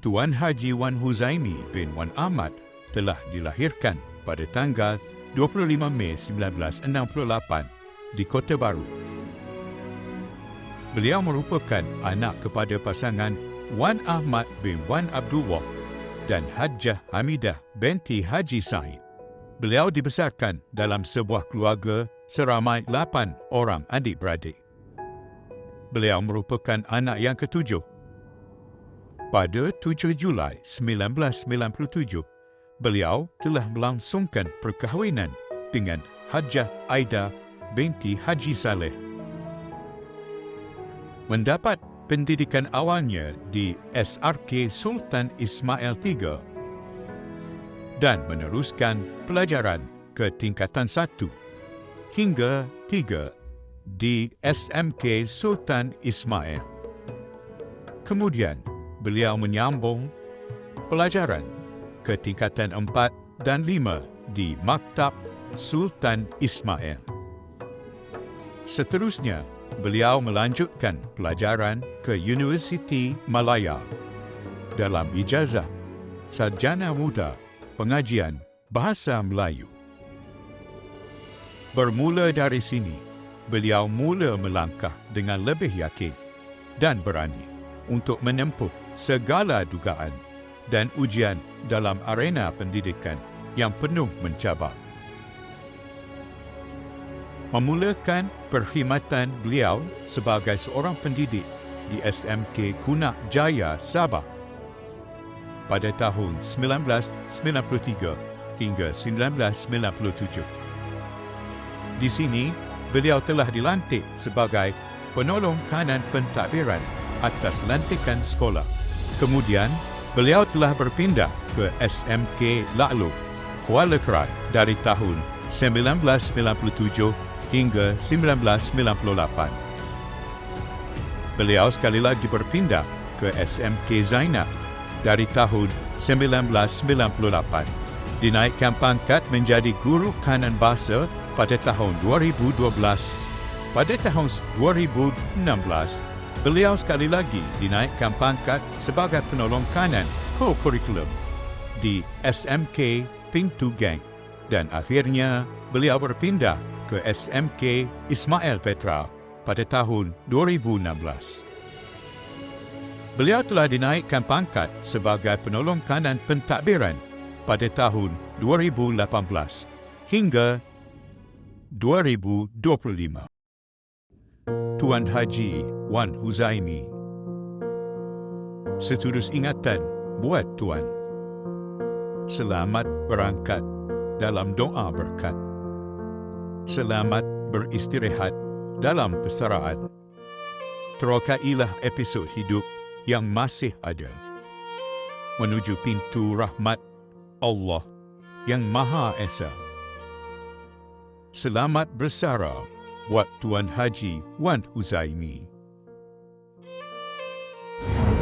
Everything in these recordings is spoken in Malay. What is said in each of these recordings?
Tuan Haji Wan Huzaimi bin Wan Ahmad telah dilahirkan pada tanggal 25 Mei 1968 di Kota Baru. Beliau merupakan anak kepada pasangan Wan Ahmad bin Wan Abdullah dan Hajjah Hamidah binti Haji Said. Beliau dibesarkan dalam sebuah keluarga seramai 8 orang adik-beradik. Beliau merupakan anak yang ketujuh. Pada 7 Julai 1997, beliau telah melangsungkan perkahwinan dengan Hajjah Aida binti Haji Saleh. Mendapat pendidikan awalnya di SRK Sultan Ismail III dan meneruskan pelajaran ke tingkatan 1 hingga 3 di SMK Sultan Ismail. Kemudian, beliau menyambung pelajaran ke tingkatan 4 dan 5 di Maktab Sultan Ismail. Seterusnya, beliau melanjutkan pelajaran ke Universiti Malaya dalam ijazah Sarjana Muda Pengajian Bahasa Melayu. Bermula dari sini, beliau mula melangkah dengan lebih yakin dan berani untuk menempuh segala dugaan dan ujian dalam arena pendidikan yang penuh mencabar. Memulakan perkhidmatan beliau sebagai seorang pendidik di SMK Kunak Jaya, Sabah pada tahun 1993 hingga 1997. Di sini, beliau telah dilantik sebagai penolong kanan pentadbiran atas lantikan sekolah. Kemudian, beliau telah berpindah ke SMK Lakluk, Kuala Krai dari tahun 1997 hingga 1998. Beliau sekali lagi berpindah ke SMK Zainab dari tahun 1998. Dinaikkan pangkat menjadi guru kanan bahasa pada tahun 2012. Pada tahun 2016, beliau sekali lagi dinaikkan pangkat sebagai penolong kanan co-curriculum di SMK Pintu Gang dan akhirnya beliau berpindah ke SMK Ismail Petra pada tahun 2016. Beliau telah dinaikkan pangkat sebagai penolong kanan pentadbiran pada tahun 2018 hingga 2025. Tuan Haji Wan Huzaimi Setulus ingatan buat Tuan. Selamat berangkat dalam doa berkat. Selamat beristirahat dalam persaraan. Terokailah episod hidup yang masih ada. Menuju pintu rahmat Allah yang Maha Esa. Selamat bersara buat Tuan Haji Wan Huzaimi.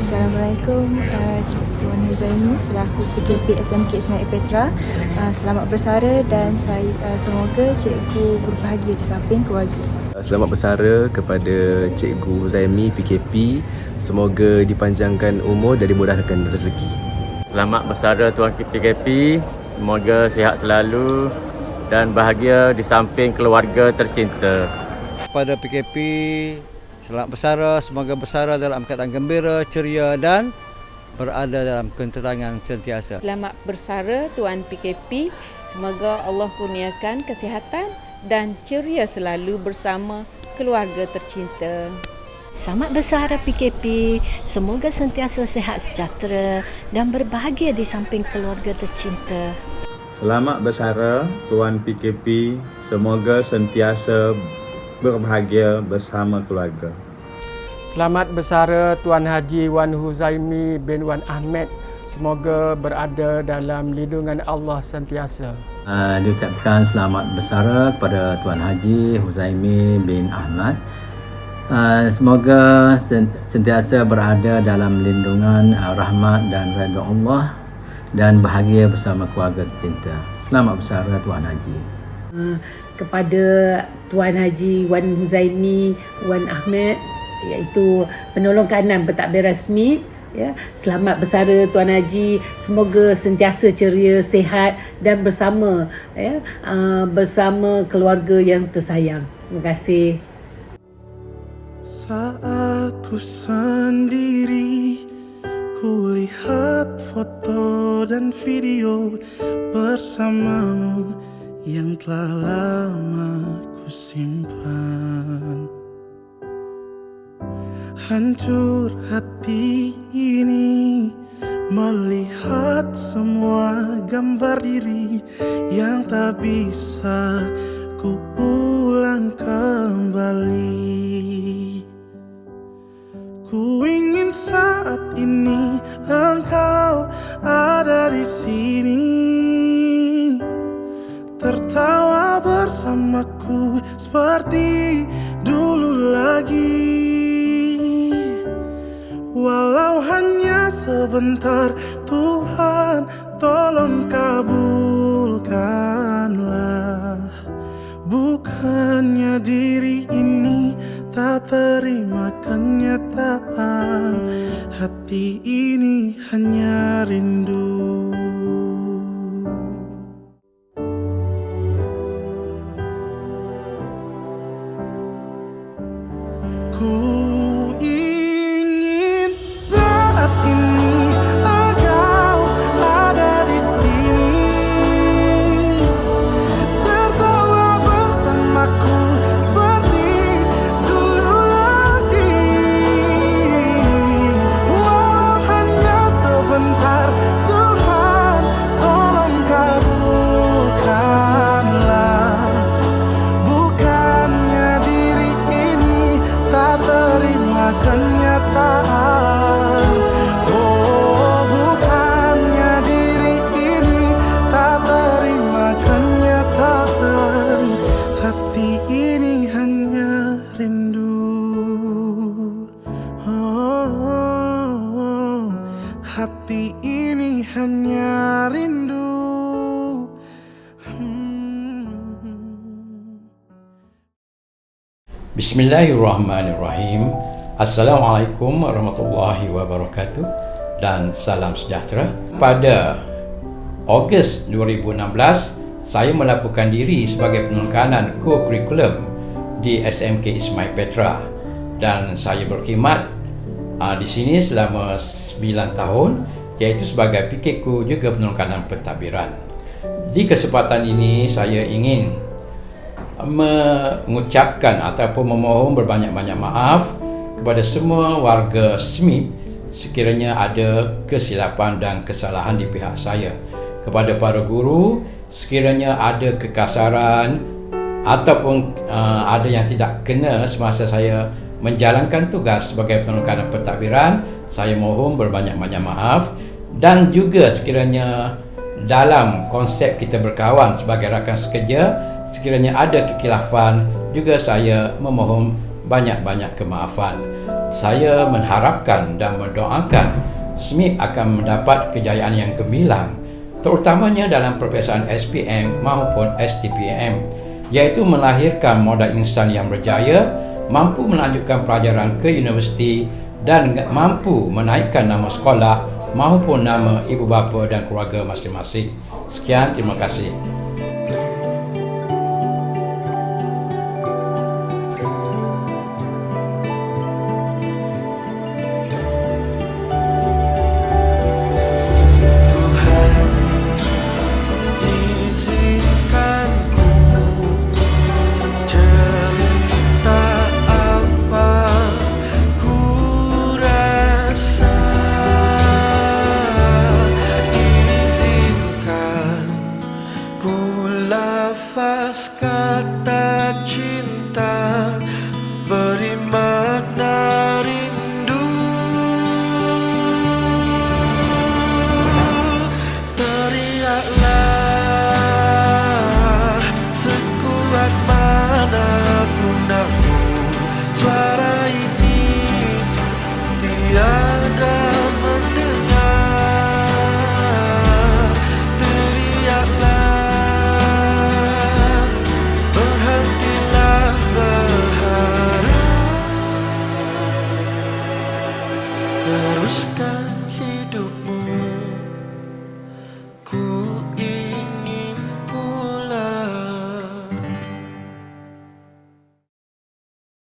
Assalamualaikum uh, Tuan Huzaimi selaku PKP SMK Ismail Petra. Uh, selamat bersara dan saya uh, semoga cikgu berbahagia di samping keluarga. Selamat bersara kepada Cikgu Huzaimi PKP. Semoga dipanjangkan umur dan dimudahkan rezeki. Selamat bersara Tuan PKP. Semoga sihat selalu dan bahagia di samping keluarga tercinta. Pada PKP, selamat bersara, semoga bersara dalam keadaan gembira, ceria dan berada dalam ketenterangan sentiasa. Selamat bersara Tuan PKP. Semoga Allah kurniakan kesihatan dan ceria selalu bersama keluarga tercinta. Selamat bersara PKP. Semoga sentiasa sehat sejahtera dan berbahagia di samping keluarga tercinta. Selamat bersara Tuan PKP. Semoga sentiasa berbahagia bersama keluarga. Selamat bersara Tuan Haji Wan Huzaimi bin Wan Ahmed. Semoga berada dalam lindungan Allah sentiasa. Uh, diucapkan selamat bersara kepada Tuan Haji Huzaimi bin Ahmad. Uh, semoga sentiasa berada dalam lindungan uh, rahmat dan redha Allah dan bahagia bersama keluarga tercinta. Selamat bersara Tuan Haji. Uh, kepada Tuan Haji Wan Huzaimi Wan Ahmed iaitu penolong kanan pentadbir rasmi ya selamat bersara tuan haji semoga sentiasa ceria sihat dan bersama ya uh, bersama keluarga yang tersayang terima kasih saat ku sendiri ku lihat foto dan video bersamamu yang telah lama ku simpan. Hancur hati ini Melihat semua gambar diri Yang tak bisa ku ulang kembali. Ku ingin saat ini engkau ada di sini. Tertawa bersamaku seperti dulu lagi. Walau hanya sebentar Tuhan tolong kabulkanlah. Bukannya diri ini tak terima kenyataan Hati ini hanya rindu Bismillahirrahmanirrahim. Assalamualaikum warahmatullahi wabarakatuh dan salam sejahtera. Pada Ogos 2016, saya melaporkan diri sebagai penekanan co-curriculum di SMK Ismail Petra dan saya berkhidmat uh, di sini selama 9 tahun iaitu sebagai PKQ juga penekanan pentadbiran. Di kesempatan ini saya ingin mengucapkan ataupun memohon berbanyak-banyak maaf kepada semua warga SMIP sekiranya ada kesilapan dan kesalahan di pihak saya. Kepada para guru, sekiranya ada kekasaran ataupun uh, ada yang tidak kena semasa saya menjalankan tugas sebagai penekanan pentadbiran, saya mohon berbanyak-banyak maaf dan juga sekiranya dalam konsep kita berkawan sebagai rakan sekerja sekiranya ada kekilafan juga saya memohon banyak-banyak kemaafan saya mengharapkan dan mendoakan SMIP akan mendapat kejayaan yang gemilang terutamanya dalam perpisahan SPM maupun STPM iaitu melahirkan modal insan yang berjaya mampu melanjutkan pelajaran ke universiti dan mampu menaikkan nama sekolah maupun nama ibu bapa dan keluarga masing-masing. Sekian, terima kasih.